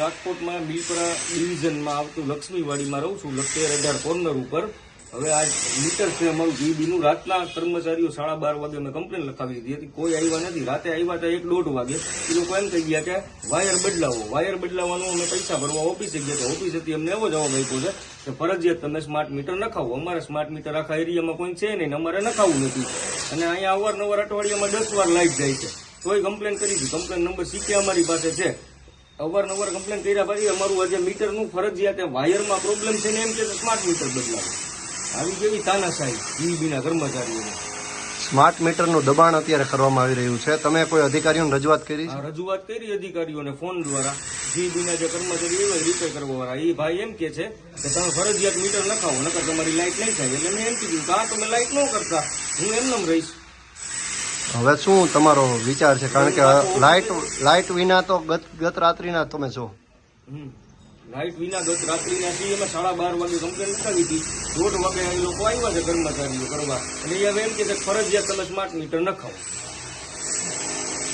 રાજકોટમાં બિલપરા ડિવિઝનમાં આવતું લક્ષ્મીવાડીમાં રહું છું લખતેર અઢાર કોર્નર ઉપર. હવે આ મીટર છે અમારું જીબીનું. રાતના કર્મચારીઓ સાડા બાર વાગે અમે કમ્પ્લેન લખાવી દીધી હતી. કોઈ આવ્યા નથી. રાતે આવ્યા હતા એક દોઢ વાગે. એ લોકો એમ કહી ગયા કે વાયર બદલાવો. વાયર બદલાવાનું અમે પૈસા ભરવા ઓફિસે ગયા તો ઓફિસેથી અમને એવો જવાબ આપ્યો છે કે ફરજિયાત તમે સ્માર્ટ મીટર નખાવો અમારે સ્માર્ટ મીટર આખા એરિયામાં કોઈ છે નહીં અમારે નખાવું નથી. અને અહીંયા અવારનવાર અઠવાડિયામાં દસ વાર લાઈટ જાય છે. તોય કમ્પ્લેન કરી હતી કમ્પ્લેન નંબર સીકે અમારી પાસે છે. અવારનવાર કમ્પ્લેન કર્યા પછી અમારું આજે મીટરનું ફરજિયાત વાયરમાં પ્રોબ્લેમ છે ને એમ કે સ્માર્ટ મીટર બદલાવો. આવી કેવી તાનાશાહી જીબીના કર્મચારીઓને? સ્માર્ટ મીટરનું દબાણ અત્યારે કરવામાં આવી રહ્યું છે. તમે કોઈ અધિકારીઓને રજૂઆત કરી રજૂઆત કરી અધિકારીઓને ફોન દ્વારા. જીબીના જે કર્મચારી એવા રિપેર કરવાવાળા. એ ભાઈ એમ કે છે કે તમે ફરજિયાત મીટર નખાવો નકર તમારી લાઇટ નહીં થાય. એટલે મેં એમ કીધું કે તમે લાઇટ ન કરતા. હું એમ રહીશ. હવે શું તમારો વિચાર છે? કારણ કે લાઇટ લાઇટ વિના તો ગત ગત રાત્રિના તમે છો. લાઈટ વિના ગત રાત્રિના છીએ. અમે સાડા બાર વાગે કમ્પ્લેન લખાવી હતી. દોઢ વાગે એ લોકો આવ્યા છે કર્મચારીઓ કરવા અને એ એમ કે ફરજિયાત તમે સ્માર્ટ મીટર નખાવો.